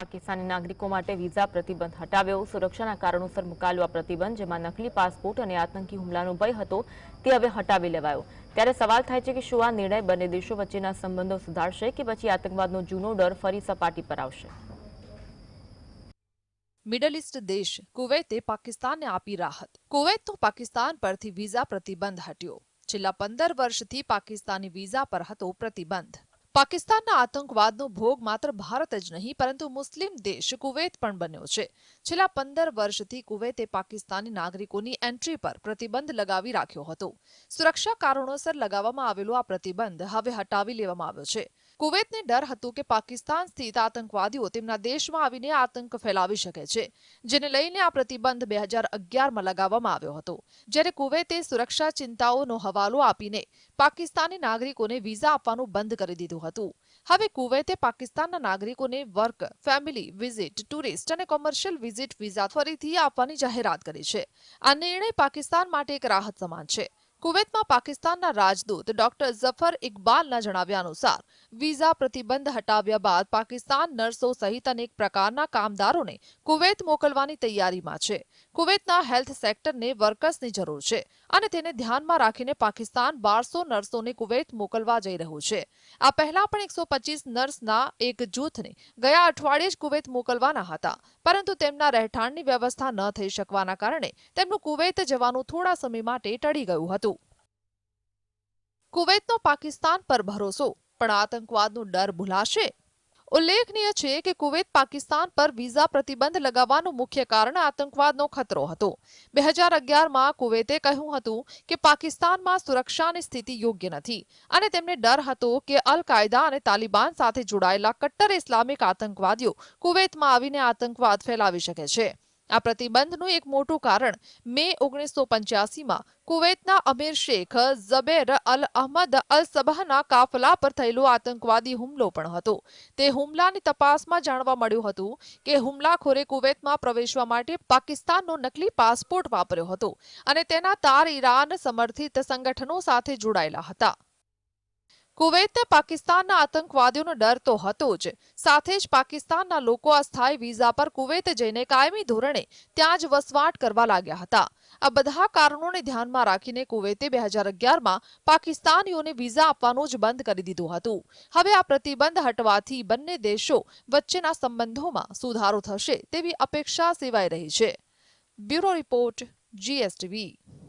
પાકિસ્તાની નાગરિકો માટે વિઝા પ્રતિબંધ હટાવ્યો. સુરક્ષાના કારણોસર મુકાયો આ પ્રતિબંધ, જેમાં નકલી પાસપોર્ટ અને આતંકી હુમલાનો ભય હતો, તે હવે હટાવી લેવાયો. ત્યારે સવાલ થાય છે કે શું આ નિર્ણય બંને દેશો વચ્ચેના સંબંધો સુધારશે કે પછી આતંકવાદનો જૂનો ડર ફરી સપાટી પર આવશે? મિડલ ઇસ્ટ દેશ, કુવૈતે પાકિસ્તાનને આપી રાહત. કુવૈતનો પાકિસ્તાન પરથી વિઝા પ્રતિબંધ હટ્યો. છેલ્લા પંદર વર્ષથી પાકિસ્તાની વિઝા પર હતો પ્રતિબંધ. પાકિસ્તાનના આતંકવાદનો ભોગ માત્ર ભારત જ નહીં, પરંતુ મુસ્લિમ દેશ કુવૈત પણ બન્યો છે. છેલ્લા પંદર વર્ષથી કુવૈતે પાકિસ્તાની નાગરિકોની એન્ટ્રી પર પ્રતિબંધ લગાવી રાખ્યો હતો. સુરક્ષા કારણોસર લગાવવામાં આવેલો આ પ્રતિબંધ હવે હટાવી લેવામાં આવ્યો છે. કુવૈતને ડર હતું કે પાકિસ્તાન સ્થિત આતંકવાદીઓ તેમના દેશમાં આવીને આતંક ફેલાવી શકે છે, જેને લઈને આ પ્રતિબંધ બે હજાર અગિયારમાં લગાવવામાં આવ્યો હતો. જ્યારે કુવૈતે સુરક્ષા ચિંતાઓનો હવાલો આપીને પાકિસ્તાની નાગરિકોને વિઝા આપવાનું બંધ કરી દીધું હતું. હવે કુવૈતે પાકિસ્તાનના નાગરિકોને વર્ક, ફેમિલી વિઝિટ, ટુરિસ્ટ અને કોમર્શિયલ વિઝિટ વિઝા ફરીથી આપવાની જાહેરાત કરી છે. આ નિર્ણય પાકિસ્તાન માટે એક રાહત સમાન છે. કુવૈતમાં પાકિસ્તાનના રાજદૂત ડોક્ટર ઝફર ઇકબાલના જણાવ્યા અનુસાર, વિઝા પ્રતિબંધ હટાવ્યા બાદ પાકિસ્તાન નર્સો સહિત અનેક પ્રકારના કામદારોને કુવૈત મોકલવાની તૈયારીમાં છે. કુવૈતના હેલ્થ સેક્ટરને વર્કર્સની જરૂર છે અને તેને ધ્યાનમાં રાખીને પાકિસ્તાન બારસો નર્સોને કુવૈત મોકલવા જઈ રહ્યું છે. આ પહેલા પણ એકસો નર્સના એક જૂથને ગયા અઠવાડિયે જ કુવૈત મોકલવાના હતા, પરંતુ તેમના રહેઠાણની વ્યવસ્થા ન થઈ શકવાના કારણે તેમનું કુવૈત જવાનું થોડા સમય માટે ટળી ગયું હતું. કુવૈતનો પાકિસ્તાન પર ભરોસો, પણ આતંકવાદનો ડર ભૂલાશે? ઉલ્લેખનીય છે કે કુવૈત પાકિસ્તાન પર વિઝા પ્રતિબંધ લગાવવાનું મુખ્ય કારણ આતંકવાદનો ખતરો હતો. બે હજાર અગિયારમાં કુવૈતે કહ્યું હતું કે પાકિસ્તાનમાં સુરક્ષાની સ્થિતિ યોગ્ય નથી અને તેમને ડર હતો કે અલ કાયદા અને તાલિબાન સાથે જોડાયેલા કટ્ટર ઇસ્લામિક આતંકવાદીઓ કુવૈતમાં આવીને આતંકવાદ ફેલાવી શકે છે. આ પ્રતિબંધનું એક મોટું કારણ મે ઓગણીસો પંચ્યાસીમાં કુવૈતના અમીર શેખ ઝબેર અલ અહમદ અલ સબાહના કાફલા પર થયેલો આતંકવાદી હુમલો પણ હતો. તે હુમલાની તપાસમાં જાણવા મળ્યું હતું કે હુમલાખોરે કુવૈતમાં પ્રવેશવા માટે પાકિસ્તાનનો નકલી પાસપોર્ટ વાપર્યો હતો અને તેના તાર ઈરાન સમર્થિત સંગઠનો સાથે જોડાયેલા હતા. કુવૈતને પાકિસ્તાનના આતંકવાદીઓનો ડર તો હતો જ. સાથે જ પાકિસ્તાનના લોકો અસ્થાયી વિઝા પર કુવૈત જઈને કાયમી ધોરણે ત્યાં જ વસવાટ કરવા લાગ્યા હતા. આ બધા કારણોને ધ્યાનમાં રાખીને કુવૈતે બે હજાર અગિયારમાં પાકિસ્તાનીઓને વિઝા આપવાનું જ બંધ કરી દીધું હતું. હવે આ પ્રતિબંધ હટવાથી બંને દેશો વચ્ચેના સંબંધોમાં સુધારો થશે તેવી અપેક્ષા સેવાઈ રહી છે. Bureau report, GSTV.